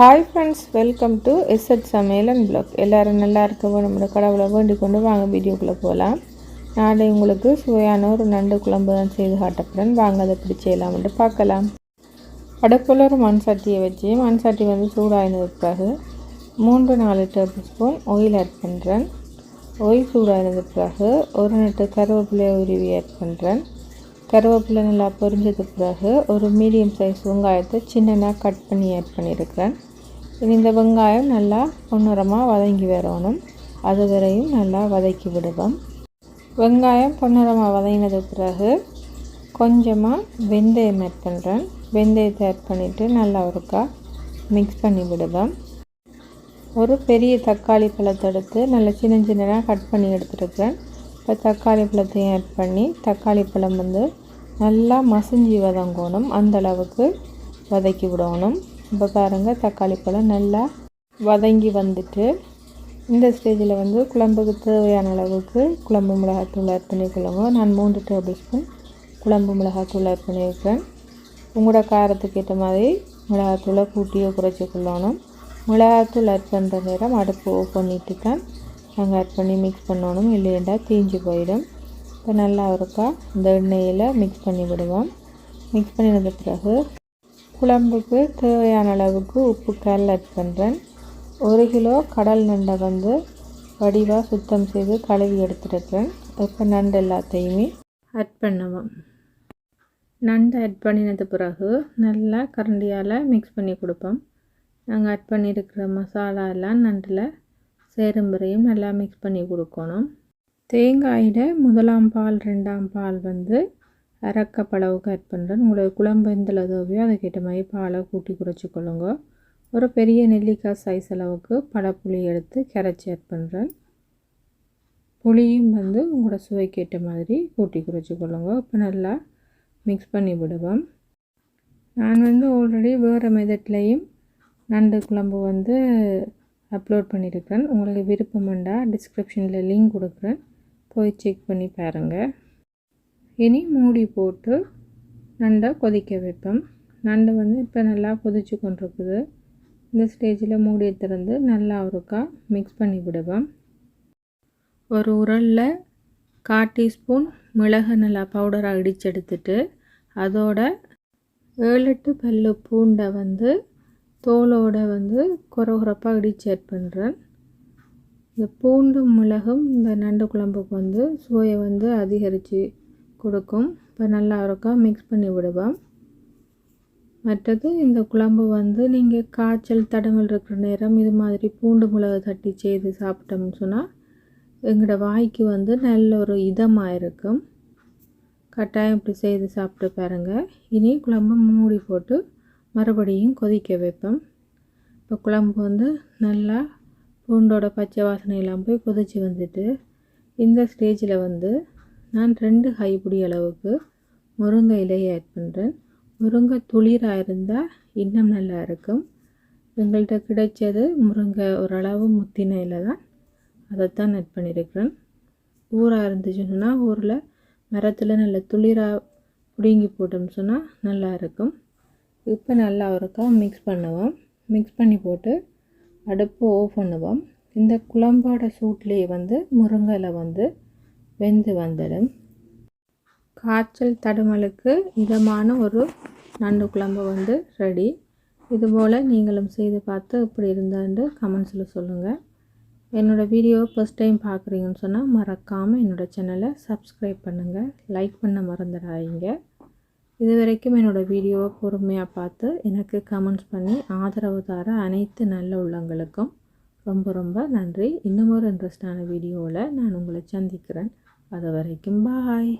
Hi friends welcome to எஸ்எட் சமையலன் blog எல்லோரும் நல்லா இருக்க நம்மளோட கடவுளை வேண்டிக் கொண்டு வாங்க வீடியோக்குள்ளே போகலாம் நாளை உங்களுக்கு சுவையான ஒரு நண்டு குழம்பு தான் செய்து காட்டப்படுறேன் வாங்க அதை எப்படி செய்யலாம்னு பார்க்கலாம். அடுப்பில் ஒரு மண் சட்டியை வச்சு மண் சட்டி வந்து சூடாயினதுக்கு பிறகு மூன்று நாலு டேபிள் ஸ்பூன் ஆயில் ஆட் பண்ணுறேன் ஆயில் சூடாயினதுக்கு பிறகு ஒரு நட்டு கருவேப்பிலையை உருவி ஆட் பண்ணுறேன் கருவேப்பிலை நல்லா பொரிஞ்சதுக்கு பிறகு ஒரு மீடியம் சைஸ் வெங்காயத்தை சின்னதாக கட் பண்ணி ஆட் பண்ணியிருக்கிறேன். இனி இந்த வெங்காயம் நல்லா பொன்னிறமாக வதங்கி வரணும். அது வரையும் நல்லா வதக்கி விடுவோம். வெங்காயம் பொன்னிறமாக வதங்கினது பிறகு கொஞ்சமாக வெந்தயம் ஆட் பண்ணுறேன் வெந்தயத்தை ஆட் பண்ணிவிட்டு நல்லா ஒருக்கா மிக்ஸ் பண்ணி விடுவேன் ஒரு பெரிய தக்காளி பழத்தை எடுத்து நல்லா சின்ன சின்னதாக கட் பண்ணி எடுத்துருக்கிறேன். இப்போ தக்காளி பழத்தையும் ஆட் பண்ணி தக்காளி பழம் வந்து நல்லா மசிஞ்சி வதங்கணும். அந்தளவுக்கு வதக்கி விடணும். இப்போ பாருங்கள் தக்காளி பழம் நல்லா வதங்கி வந்துட்டு இந்த ஸ்டேஜில் வந்து குழம்புக்கு தேவையான அளவுக்கு குழம்பு மிளகாத்தூள் ஆட் பண்ணிக்கொள்ளுங்க. நான் மூன்று டேபிள் ஸ்பூன் குழம்பு மிளகாத்தூள் ஆட் பண்ணியிருக்கேன். உங்களோட காரத்துக்கு ஏற்ற மாதிரி மிளகாத்தூளை கூட்டியோ குறைச்சி கொள்ளணும். மிளகாத்தூள் ஆட் பண்ணுற நேரம் அடுப்பு ஓப் பண்ணிட்டு தான் நாங்கள் ஆட் பண்ணி மிக்ஸ் பண்ணணும். இல்லைண்டா தீஞ்சு போயிடும். இப்போ நல்லா இருக்கா இந்த எண்ணெயில் மிக்ஸ் பண்ணி விடுவோம். மிக்ஸ் பண்ணினது பிறகு குழம்புக்கு தேவையான அளவுக்கு உப்பு கல் ஆட் பண்ணுறேன் ஒரு கிலோ கடல் நண்டை வந்து வடிவாக சுத்தம் செய்து கழுவி எடுத்துருக்கேன். இப்போ நண்டு எல்லாத்தையுமே ஆட் பண்ணுவோம் நண்டு ஆட் பண்ணினது பிறகு நல்லா கரண்டியால் மிக்ஸ் பண்ணி கொடுப்போம். நாங்கள் ஆட் பண்ணியிருக்கிற மசாலா எல்லாம் நண்டில் சேரும்புறையும் நல்லா மிக்ஸ் பண்ணி கொடுக்கணும். தேங்காயில் முதலாம் பால் ரெண்டாம் பால் வந்து அரைக்கப் அளவுக்கு ஆட் பண்ணுறேன் உங்களுக்கு குழம்பு எந்த அளவுவையோ அதுக்கேற்ற மாதிரி பாலை கூட்டி குறைச்சிக்கொள்ளுங்க ஒரு பெரிய நெல்லிக்காய் சைஸ் அளவுக்கு பழப்புளி எடுத்து கரைச்சி ஆட் பண்ணுறேன் புளியும் வந்து உங்களோட சுவைக்கேற்ற மாதிரி கூட்டி குறைச்சிக்கொள்ளுங்க இப்போ நல்லா மிக்ஸ் பண்ணி விடுவோம். நான் வந்து ஆல்ரெடி வேறு மெதட்லேயும் நண்டு குழம்பு வந்து அப்லோட் பண்ணியிருக்கிறேன் உங்களுக்கு விருப்பம் டிஸ்கிரிப்ஷனில் லிங்க் கொடுக்குறேன். போய் செக் பண்ணி பாருங்கள் இனி மூடி போட்டு நண்டை கொதிக்க வைப்போம். நண்டு வந்து இப்போ நல்லா கொதிச்சு கொண்டிருக்குது. இந்த ஸ்டேஜில் மூடியை திறந்து நல்லா ஒருக்கா மிக்ஸ் பண்ணி விடுவோம். ஒரு உரலில் கால் டீஸ்பூன் மிளகு நல்லா பவுடராக இடிச்செடுத்துட்டு அதோட ஏழு எட்டு பல் பூண்டை வந்து தோலோட வந்து குறை குறைப்பாக இடிச்சு ஆட் பண்ணுறேன் இந்த பூண்டும் மிளகும் இந்த நண்டு குழம்புக்கு வந்து சுவையை வந்து அதிகரித்து கொடுக்கும். இப்போ நல்லா இருக்கா? மிக்ஸ் பண்ணி விடுவோம். மற்றது இந்த குழம்பு வந்து நீங்கள் காய்ச்சல் தடங்கள் இருக்கிற நேரம் இது மாதிரி பூண்டு மிளகு தட்டி செய்து சாப்பிட்டோம்னு சொன்னால் எங்களோட வாய்க்கு வந்து நல்ல ஒரு இதமாக இருக்கும். கட்டாயம் இப்படி செய்து சாப்பிட்டு பாருங்கள் இனி குழம்பு மூடி போட்டு மறுபடியும் கொதிக்க வைப்போம். இப்போ குழம்பு வந்து நல்லா பூண்டோட பச்சை வாசனையெல்லாம் போய் கொதிச்சு வந்துட்டு இந்த ஸ்டேஜில் வந்து நான் ரெண்டு கைப்பிடி அளவுக்கு முருங்கை இலையை ஆட் பண்ணுறேன் முருங்கை துளிராக இருந்தால் இன்னும் நல்லா இருக்கும். எங்கள்கிட்ட கிடைச்சது முருங்கை ஓரளவு முத்தின இலை தான். அதைத்தான் ஆட் பண்ணியிருக்கிறேன் ஊராக இருந்துச்சுன்னா ஊரில் மரத்தில் நல்ல துளிராக பிடுங்கி போட்டோம்னு சொன்னால் நல்லா இருக்கும். இப்போ நல்லா ஒருக்கா மிக்ஸ் பண்ணுவோம். மிக்ஸ் பண்ணி போட்டு அடுப்பு ஓஃப் பண்ணுவோம். இந்த குழம்போட சூட்லேயே வந்து முருங்கையில் வந்து வெந்து வந்துடும் காய்ச்சல் தடுமலுக்கு இதமான ஒரு நண்டு குழம்பு வந்து ரெடி இதுபோல் நீங்களும் செய்து பார்த்து இப்படி இருந்தாண்டு கமெண்ட்ஸில் சொல்லுங்கள் என்னோடய வீடியோ ஃபஸ்ட் டைம் பார்க்குறீங்கன்னு சொன்னால் மறக்காமல் என்னோடய சேனலை சப்ஸ்கிரைப் பண்ணுங்கள் லைக் பண்ண மறந்துடாதீங்க. இது வரைக்கும் என்னோடய வீடியோவை பொறுமையாக பார்த்து எனக்கு கமெண்ட்ஸ் பண்ணி ஆதரவு தர அனைத்து நல்ல உள்ளங்களுக்கும் ரொம்ப ரொம்ப நன்றி. இன்னும் ஒரு இன்ட்ரெஸ்டான வீடியோவில் நான் உங்களை சந்திக்கிறேன். அது வரைக்கும் பாய்